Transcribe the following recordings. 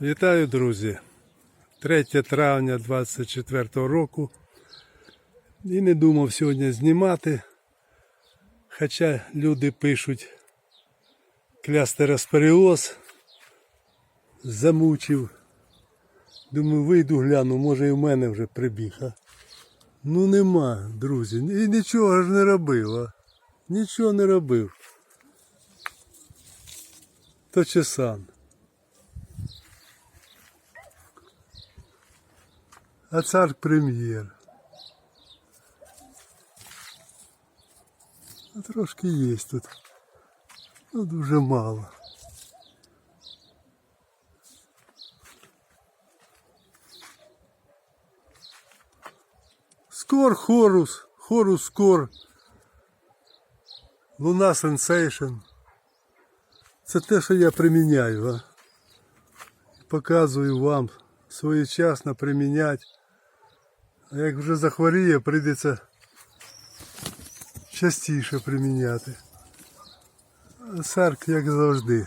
Вітаю, друзі! 3 травня 24 року. І не думав сьогодні знімати. Хоча люди пишуть клястеросперіоз. Замучив. Думаю, вийду гляну, може і в мене вже прибіг. А? Ну нема, друзі. І нічого ж не робив. А? Нічого не робив. То чесан. А цар прем'єр. А трошки є тут. Ну, дуже мало. Скор хорус, хорус скор. Луна сенсейшн. Це те, що я приміняю, а? Показую вам своєчасно приміняти. А як вже захворіє, прийдеться частіше приміняти. Сарк, як завжди.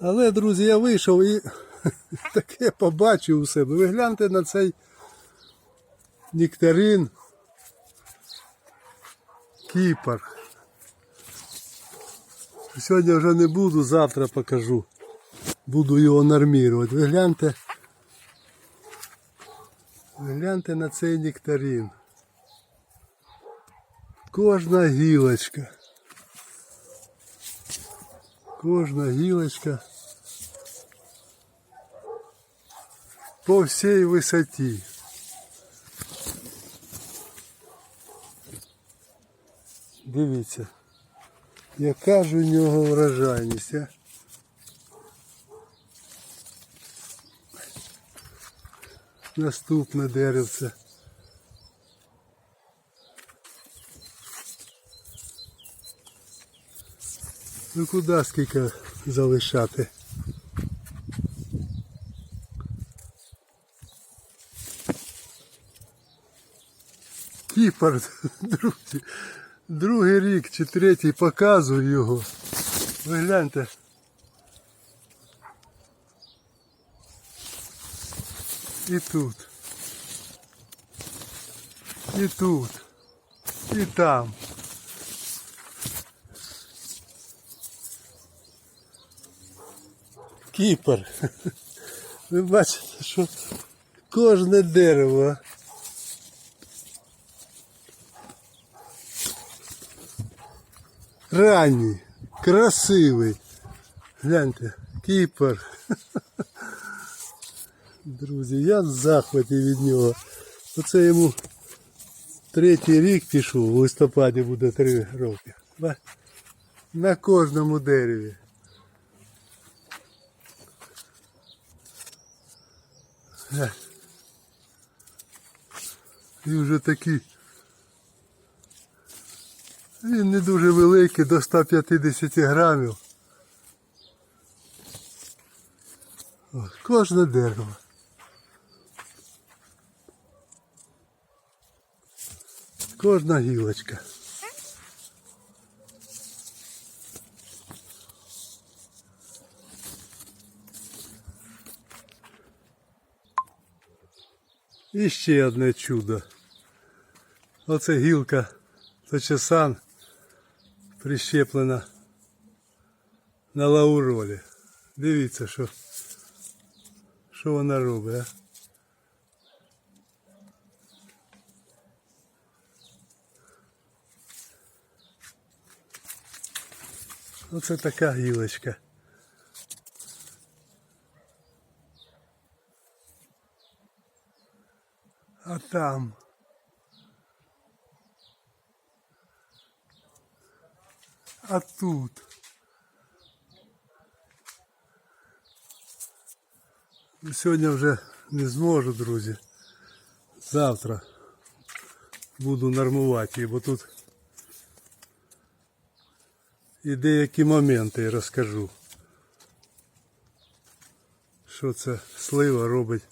Але, друзі, я вийшов і таке побачив у себе. Ви гляньте на цей нектарин. Кіпар. Сьогодні вже не буду, завтра покажу. Буду його нормірувати. Ви гляньте. Ви гляньте на цей нектарин. Кожна гілочка. Кожна гілочка по всій висоті. Дивіться, яка ж у нього вражайність, а? Наступне деревце. Ну куди скільки залишати? Кіпар, друзі. Другий рік чи третій показую його. Ви гляньте. І тут. І тут. І там. Кіпер. Ви бачите, що кожне дерево. Ранній, красивий. Гляньте, кіпер. Друзі, я в захваті від нього. Оце йому третій рік пішов, в листопаді буде три роки. На кожному дереві. Глянь. І вже такий. Він не дуже великий, до 150 грамів. Кожне дерево. Кожна гілочка. І ще одне чудо. Оце гілка, це часан прищеплена на лауролі. Дивіться, що, що вона робить, а? Оце така гілочка. А там. А тут. Ну, Сьогодні вже не зможу, друзі. Завтра буду нормувати її, бо тут і деякі моменти розкажу. Що це слива робить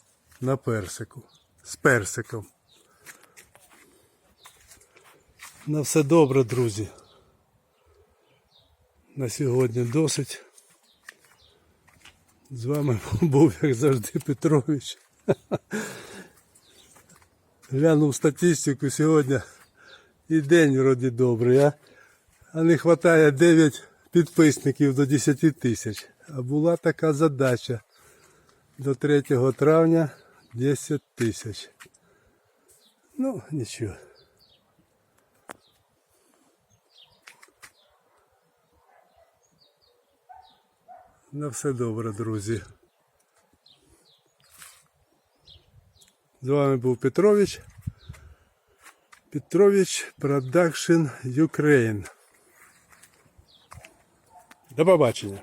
на персику. З персиком. На все добре, друзі. На сьогодні досить. З вами був, як завжди, Петрович. Глянув статистику сьогодні. І день вроді добрий, а? А не вистачає 9 підписників до 10 тисяч. А була така задача. До 3 травня 10 тисяч. Ну, нічого. На все добре, друзі. З вами був Петрович. Петрович Продакшн Ukraine. До побачення.